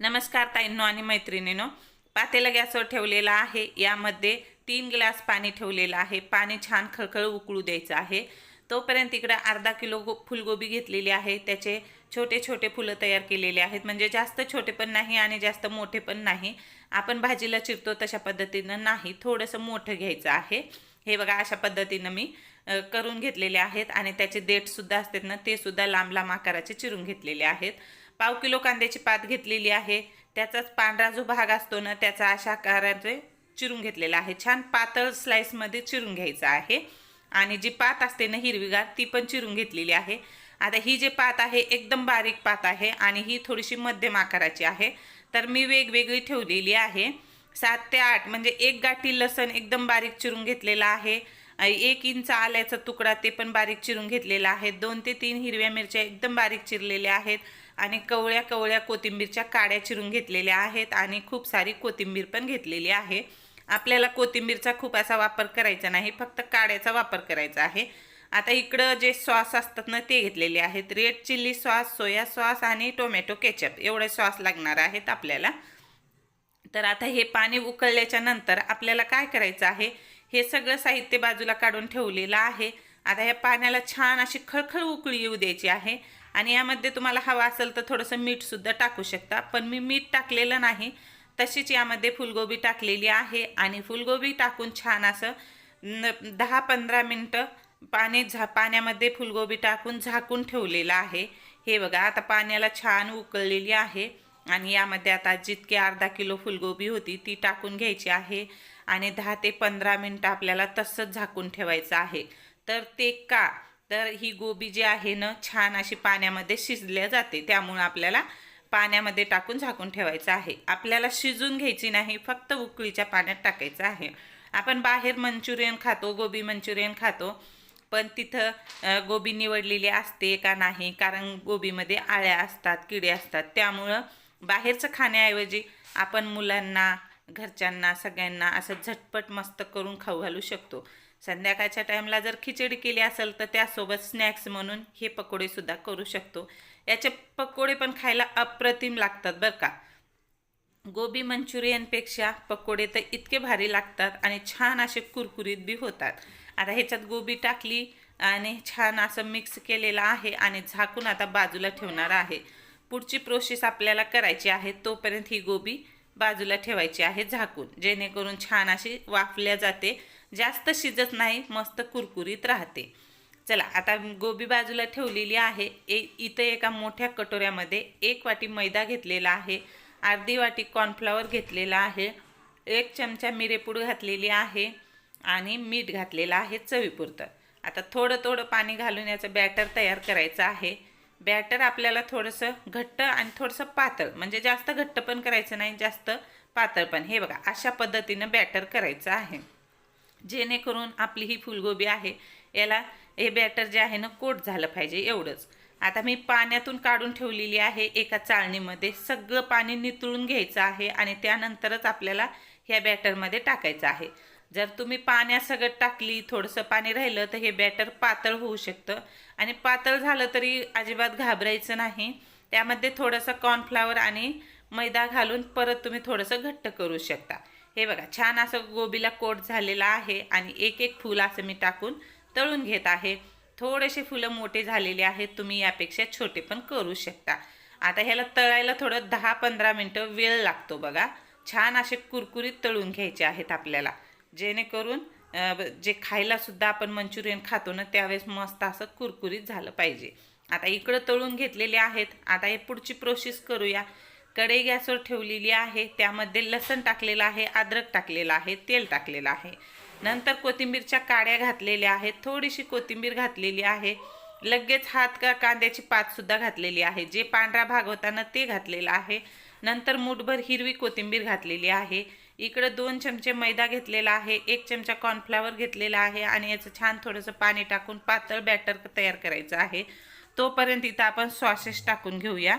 नमस्कार ताईंनो आणि मैत्रिणीनो पातेला गॅसवर ठेवलेला आहे. यामध्ये तीन ग्लास पाणी ठेवलेलं आहे. पाणी छान खळखळ उकळू द्यायचं आहे. तोपर्यंत इकडं अर्धा किलो गो फुलगोबी घेतलेली आहे. त्याचे छोटे छोटे फुलं तयार केलेले आहेत. म्हणजे जास्त छोटे पण नाही आणि जास्त मोठे पण नाही. आपण भाजीला चिरतो तशा पद्धतीनं नाही. थोडंसं मोठं घ्यायचं आहे. हे बघा अशा पद्धतीनं मी करून घेतलेले आहेत. आणि त्याचे देठसुद्धा असतात ना ते सुद्धा लांब लांब आकाराचे चिरून घेतलेले आहेत. पाव किलो कांद्याची पात घेतलेली आहे. त्याचाच पांढरा जो भाग असतो ना त्याचा अशा आकाराचे चिरून घेतलेला आहे. छान पातळ स्लाईसमध्ये चिरून घ्यायचा आहे. आणि जी पात असते ना हिरवीगार ती पण चिरून घेतलेली आहे. आता ही जी पात आहे एकदम बारीक पात आहे आणि ही थोडीशी मध्यम आकाराची आहे. तर मी वेगवेगळी ठेवलेली आहे. सात ते आठ म्हणजे एक गाठी लसण एकदम बारीक चिरून घेतलेला आहे. एक इंच आल्याचा तुकडा ते पण बारीक चिरून घेतलेला आहे. दोन ते तीन हिरव्या मिरच्या एकदम बारीक चिरलेल्या आहेत. आणि कवळ्या कवळ्या कोथिंबीरच्या काड्या चिरून घेतलेल्या आहेत आणि खूप सारी कोथिंबीर पण घेतलेली आहे. आपल्याला कोथिंबीरचा खूप असा वापर करायचा नाही फक्त काड्याचा वापर करायचा आहे. आता इकडं जे सॉस असतात ना ते घेतलेले आहेत. Red chilli sauce soya sauce आणि टोमॅटो केचप एवढे सॉस लागणार आहेत आपल्याला. तर आता हे पाणी उकळल्याच्या नंतर आपल्याला काय करायचं आहे? हे सगळं साहित्य बाजूला काढून ठेवलेलं आहे. आता ह्या पाण्याला छान अशी खळखळ उकळी येऊ द्यायची आहे. आणि यामध्ये तुम्हाला हवा असेल तर थोडंसं मीठसुद्धा टाकू शकता. पण मी मीठ टाकलेलं नाही. तशीच यामध्ये फुलगोबी टाकलेली आहे आणि फुलगोबी टाकून छान असं न दहा पंधरा मिनटं पाणी झा पाण्यामध्ये फुलगोबी टाकून झाकून ठेवलेलं आहे. हे बघा आता पाण्याला छान उकळलेली आहे आणि यामध्ये आता जितकी अर्धा किलो फुलगोबी होती ती टाकून घ्यायची आहे आणि दहा ते पंधरा मिनटं आपल्याला तसंच झाकून ठेवायचं आहे. तर ते का? तर ही गोबी जी आहे ना छान अशी पाण्यामध्ये शिजल्या जाते. त्यामुळं आपल्याला पाण्यामध्ये टाकून झाकून ठेवायचं आहे. आपल्याला शिजून घ्यायची नाही फक्त उकळीच्या पाण्यात टाकायचं आहे. आपण बाहेर मंचुरियन खातो गोबी मंचुरियन खातो पण तिथं गोबी निवडलेली असते का नाही? कारण गोबीमध्ये आळ्या असतात किडे असतात. त्यामुळं बाहेरचं खाण्याऐवजी आपण मुलांना घरच्यांना सगळ्यांना असं झटपट मस्त करून खाऊ घालू शकतो. संध्याकाळच्या टाईमला जर खिचडी केली असेल तर त्यासोबत स्नॅक्स म्हणून हे पकोडेसुद्धा करू शकतो. याचे पकोडे पण खायला अप्रतिम लागतात बरं का. गोबी मंचुरियनपेक्षा पकोडे तर इतके भारी लागतात आणि छान असे कुरकुरीत बी होतात. आता ह्याच्यात गोबी टाकली आणि छान असं मिक्स केलेलं आहे आणि झाकून आता बाजूला ठेवणार आहे. पुढची प्रोसेस आपल्याला करायची आहे तोपर्यंत ही गोबी बाजूला ठेवायची आहे झाकून. जेणेकरून छान अशी वाफल्या जाते जास्त शिजत नाही मस्त कुरकुरीत राहते. चला आता गोबी बाजूला ठेवलेली आहे. ए इथं एका मोठ्या कटोऱ्यामध्ये एक वाटी मैदा घेतलेला आहे. अर्धी वाटी कॉर्नफ्लॉवर घेतलेला आहे. एक चमचा मिरेपूड घातलेली आहे आणि मीठ घातलेलं आहे चवीपुरतं. आता थोडं थोडं पाणी घालून याचं बॅटर तयार करायचं आहे. बॅटर आपल्याला थोडंसं घट्ट आणि थोडंसं पातळ म्हणजे जास्त घट्ट पण करायचं नाही जास्त पातळ पण. हे बघा अशा पद्धतीनं बॅटर करायचं आहे. जेणेकरून आपली ही फुलगोबी आहे याला हे बॅटर जे आहे ना कोट झालं पाहिजे एवढंच. आता मी पाण्यातून काढून ठेवलेली आहे एका चाळणीमध्ये. सगळं पाणी नितळून घ्यायचं आहे आणि त्यानंतरच आपल्याला ह्या बॅटरमध्ये टाकायचं आहे. जर तुम्ही पाण्यासगट टाकली थोडंसं पाणी राहिलं तर हे बॅटर पातळ होऊ शकतं. आणि पातळ झालं तरी अजिबात घाबरायचं नाही. त्यामध्ये थोडंसं कॉर्नफ्लावर आणि मैदा घालून परत तुम्ही थोडंसं घट्ट करू शकता. हे बघा छान असं गोबीला कोट झालेला आहे आणि एक एक फूल असं मी टाकून तळून घेत आहे. थोडेसे फुलं मोठे झालेले आहेत तुम्ही यापेक्षा छोटे पण करू शकता. आता ह्याला तळायला थोडं दहा पंधरा मिनटं वेळ लागतो बघा. छान असे कुरकुरीत तळून घ्यायचे आहेत आपल्याला. जेणेकरून जे खायला सुद्धा आपण मंचुरियन खातो ना त्यावेळेस मस्त असं कुरकुरीत झालं पाहिजे. आता इकडं तळून घेतलेले आहेत. आता हे पुढची प्रोसेस करूया. कढई गॅसवर ठेवलेली आहे त्यामध्ये लसण टाकलेलं आहे अद्रक टाकलेलं आहे तेल टाकलेलं आहे. नंतर कोथिंबीरच्या काड्या घातलेल्या आहेत थोडीशी कोथिंबीर घातलेली आहे. लगेच हात का कांद्याची पातसुद्धा घातलेली आहे जे पांढरा भाग होताना ते घातलेलं आहे. नंतर मुठभर हिरवी कोथिंबीर घातलेली आहे. इकडं दोन चमचे मैदा घेतलेला आहे एक चमचा कॉर्नफ्लावर घेतलेला आहे आणि याचं छान थोडंसं पाणी टाकून पातळ बॅटर तयार करायचं आहे. तोपर्यंत इथं आपण सॉसेस टाकून घेऊया.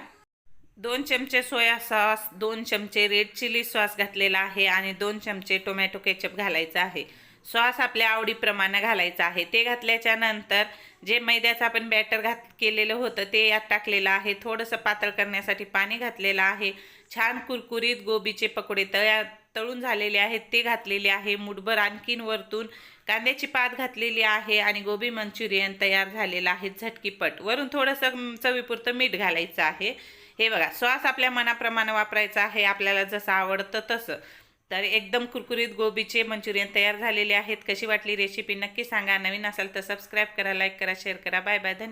दोन चमचे सोया सॉस दोन चमचे रेड चिली सॉस घातलेला आहे आणि दोन चमचे टोमॅटो केचप घालायचं आहे. सॉस आपल्या आवडीप्रमाणे घालायचा आहे. ते घातल्याच्या नंतर जे मैद्याचं आपण बॅटर घात केलेलं होतं ते यात टाकलेलं आहे. थोडंसं पातळ करण्यासाठी पाणी घातलेलं आहे. छान कुरकुरीत गोबीचे पकोडे तया तळून झालेले आहेत. ते घातलेले आहे. मुठभर आणखीन वरतून कांद्याची पात घातलेली आहे आणि गोबी मंचुरियन तयार झालेलं आहे. झटकीपट. वरून थोडंसं चवीपुरतं मीठ घालायचं आहे. हे बघा श्वास आपल्या मनाप्रमाणे वापरायचा आहे आपल्याला जसं आवडतं तसं. तर एकदम कुरकुरीत गोबीचे मंचुरियन तयार झालेले आहेत. कशी वाटली रेसिपी नक्की सांगा. नवीन असाल तर सबस्क्राईब करा लाईक करा शेअर करा. बाय बाय धन्यवाद.